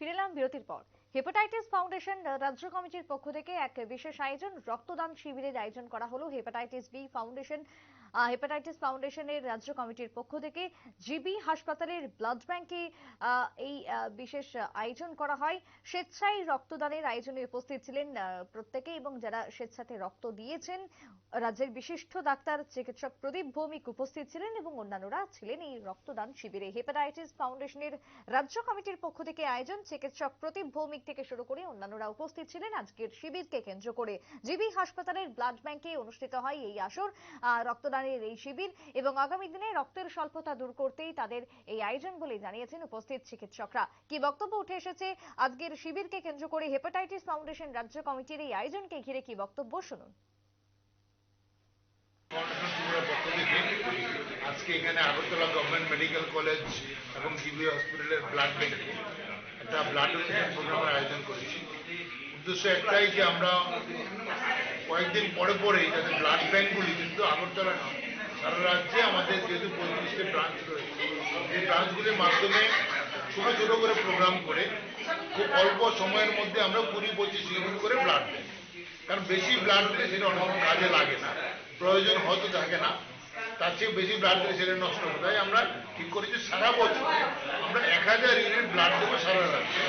ফিরে এলাম বিরতির পর। হেপাটাইটিস ফাউন্ডেশন রাজ্য কমিটির পক্ষ থেকে এক বিশেষ আয়োজন, রক্তদান শিবিরের আয়োজন করা হলো। হেপাটাইটিস বি ফাউন্ডেশন হেপাটাইটিস ফাউন্ডেশনের রাজ্য কমিটির পক্ষ থেকে জিবি হাসপাতালের ব্লাড ব্যাংকে এই বিশেষ আয়োজন করা হয়। স্বেচ্ছায় রক্তদানের আয়োজনে উপস্থিত ছিলেন প্রত্যেকে এবং যারা স্বেচ্ছাতে রক্ত দিয়েছেন রাজ্যের বিশিষ্ট ডাক্তার চিকিৎসক প্রদীপ ভৌমিক উপস্থিত ছিলেন এবং অন্যান্যরা ছিলেন এই রক্তদান শিবিরে। হেপাটাইটিস ফাউন্ডেশনের রাজ্য কমিটির পক্ষ থেকে আয়োজন চিকিৎসক প্রদীপ ভৌমিক থেকে শুরু করে অন্যান্যরা উপস্থিত ছিলেন। আজকের শিবিরকে কেন্দ্র করে জিবি হাসপাতালের ব্লাড ব্যাংকে অনুষ্ঠিত হয় এই আসর। আহ, রক্তদানের এই শিবির এবং আগামী দিনে রক্তের স্বল্পতা দূর করতেই তাদের এই আয়োজন বলে জানিয়েছেন উপস্থিত চিকিৎসকরা। কি বক্তব্য উঠে এসেছে? আজকের শিবিরকে কেন্দ্র করে হেপাটাইটিস ফাউন্ডেশন রাজ্য কমিটির এই আয়োজনকে ঘিরে কি বক্তব্য? শুনুন। আজকে এখানে আগরতলা গভর্নমেন্ট মেডিকেল কলেজ এবং জিবি হসপিটালের ব্লাড একটা ব্লাড প্রোগ্রামের আয়োজন করেছি। উদ্দেশ্য একটাই যে আমরা কয়েকদিন পরে পরেই যাতে ব্লাড ব্যাংকগুলি কিন্তু আগরতলা নয়, সারা রাজ্যে আমাদের যেহেতু পঁয়ত্রিশটি ব্রাঞ্চ রয়েছে, এই ব্রাঞ্চগুলির মাধ্যমে ছোট ছোট করে প্রোগ্রাম করে খুব অল্প সময়ের মধ্যে আমরা কুড়ি পঁচিশ ইউনিট করে ব্লাড দেয় কারণ বেশি ব্লাড দিলে সেটা অনেক কাজে লাগে না, প্রয়োজন হয়তো থাকে না, তার চেয়ে বেশি ব্লাড দিলে সেটা নষ্ট হবে তাই আমরা ঠিক করেছি সারা বছর আমরা এক হাজার ইউনিট ব্লাড দেবো সারা রাজ্যে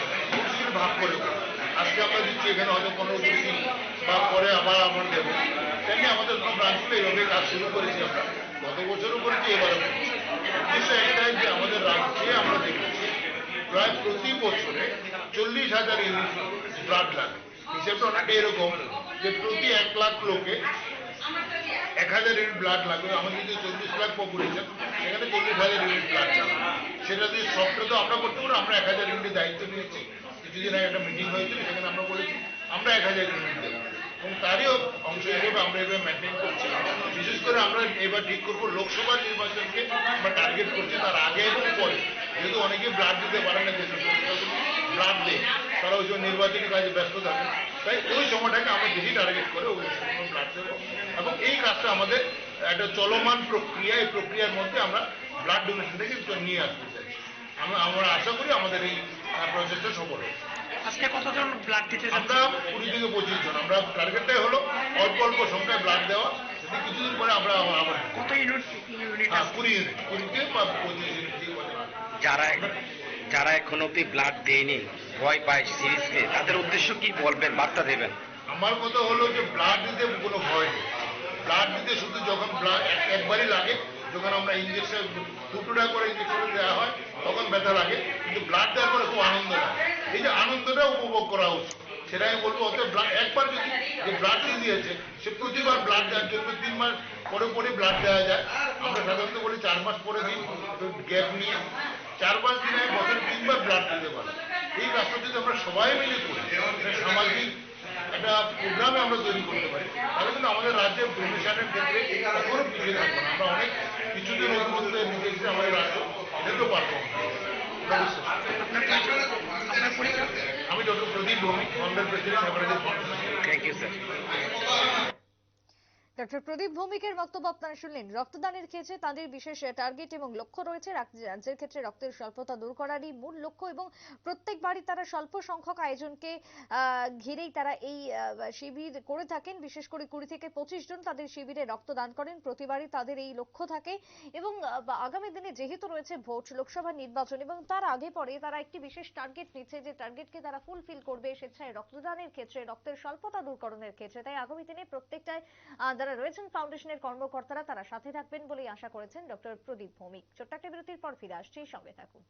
ভাগ করে। আজকে আমরা দিচ্ছি, এখানে হয়তো পনেরো কুড়ি দিন, বা পরে আবার আমরা দেবো। তেমনি আমাদের সব ব্রাঞ্চগুলো এইভাবে কাজ শুরু করেছি আমরা। গত বছরও করেছি, এবারও করেছি। একটাই যে আমাদের রাজ্যে আমরা দেখেছি, প্রায় প্রতি বছরে চল্লিশ হাজার ইউনিট ব্লাড লাগে। হিসেবটা অনেকটা এরকম যে প্রতি এক লাখ লোকে এক হাজার ইউনিট ব্লাড লাগবে আমাদের যদি চল্লিশ লাখ পপুলেশন সেখানে চল্লিশ হাজার ইউনিট ব্লাড লাগবে সেটা যদি সবটা তো আমরা করতে পারব আমরা এক হাজার ইউনিটের দায়িত্ব নিয়েছি। কিছুদিন আগে একটা মিটিং হয়েছিল, সেখানে আমরা বলেছি, আমরা এক হাজার দেবো এবং তারই অংশ হিসেবে আমরা এবার মেনটেন করছি। বিশেষ করে আমরা এবার ঠিক করব লোকসভা নির্বাচনকে আমরা টার্গেট করছি তার আগে এবং পরে। যেহেতু অনেকে ব্লাড দিতে পারে না যেসব ব্লাড দেয় তারা ওই নির্বাচনী কাজে ব্যস্ত থাকে। তাই ওই সময়টাকে আমরা বেশি টার্গেট করে ওই সময় ব্লাড দেবো। এবং এই কাজটা আমাদের একটা চলমান প্রক্রিয়া, এই প্রক্রিয়ার মধ্যে আমরা ব্লাড ডোনেশন থেকে নিয়ে আসতে চাই আমরা আমরা আশা করি আমাদের এই প্রচেষ্টা সফল হবে। আজকে কতজন ব্লাড দিতে আমরা কুড়ি থেকে পঁচিশ জন। আমরা টার্গেটটাই হলো অল্প অল্প সংখ্যায় ব্লাড দেওয়া। যদি কিছুদিন পরে আমরা আবার কত ইউনিট ইউনিট হ্যাঁ কুড়ি ইউনিট কুড়ি থেকে বা পঁচিশ ইউনিট যারা যারা এখন অব্দি ব্লাড দেয়নি ভয় পায় সিরিজকে তাদের উদ্দেশ্য কি বলবেন বার্তা দেবেন? আমার কথা হলো যে ব্লাড দিতে কোনো ভয় নেই। ব্লাড দিতে শুধু যখন ব্লাড একবারই লাগে যখন আমরা ইঞ্জেকশন দুটো টাকা করে ইঞ্জেকশন দেওয়া হয় তখন ব্যথা লাগে, কিন্তু ব্লাড দেওয়ার পরে খুব আনন্দ লাগে এই যে আনন্দটা উপভোগ করা উচিত। সেটা আমি বলব অত ব্লাড একবার যদি যে ব্লাড দিয়ে দিয়েছে, সে প্রতিবার ব্লাড দেওয়ার জন্য তিন মাস পরে পরে ব্লাড দেওয়া যায়। আমরা সাধারণত বলি চার মাস পরে দিন গ্যাপ নিয়ে। চার পাঁচ দিনে বছরে তিনবার ব্লাড দিতে পারে। এই কাজটা যদি আমরা সবাই মিলে করি সামাজিক একটা প্রোগ্রামে আমরা তৈরি করতে পারি, তাহলে কিন্তু আমাদের রাজ্যের ডোনেশনের ক্ষেত্রে কখনো পিছিয়ে থাকব আমরা অনেক কিছুদিন নিয়ে এসেছি আমাদের রাজ্য। আমি doctor Pradip Bhowmik president thank you sir doctor Pradip ভৌমিকের বক্তব্য আপনারা শুনলেন। রক্তদানের ক্ষেত্রে তাদের বিশেষ টার্গেট এবং লক্ষ্য রয়েছে। রাজ্যের ক্ষেত্রে রক্তের স্বল্পতা দূর করারই মূল লক্ষ্য এবং প্রত্যেকবারই তারা স্বল্প সংখ্যক আয়োজনকে ঘিরেই তারা এই শিবির করে থাকেন। বিশেষ করে কুড়ি থেকে পঁচিশ জন তাদের শিবিরে রক্তদান করেন। প্রতিবারই তাদের এই লক্ষ্য থাকে এবং আগামী দিনে যেহেতু রয়েছে ভোট লোকসভা নির্বাচন এবং তার আগে পরে তারা একটি বিশেষ টার্গেট নিচ্ছে যে টার্গেটকে তারা ফুলফিল করবে স্বেচ্ছায় রক্তদানের ক্ষেত্রে রক্তের স্বল্পতা দূরকরণের ক্ষেত্রে। তাই আগামী দিনে প্রত্যেকটায় আহ, যারা রয়েছেন ফাউন্ডেশনের কর্মকর্তারা, তারা সাথে থাকবেন বলেই আশা করেছেন ডক্টর প্রদীপ ভৌমিক। ছোট্ট একটা বিরতির পর ফিরে আসছি, সঙ্গে থাকুন।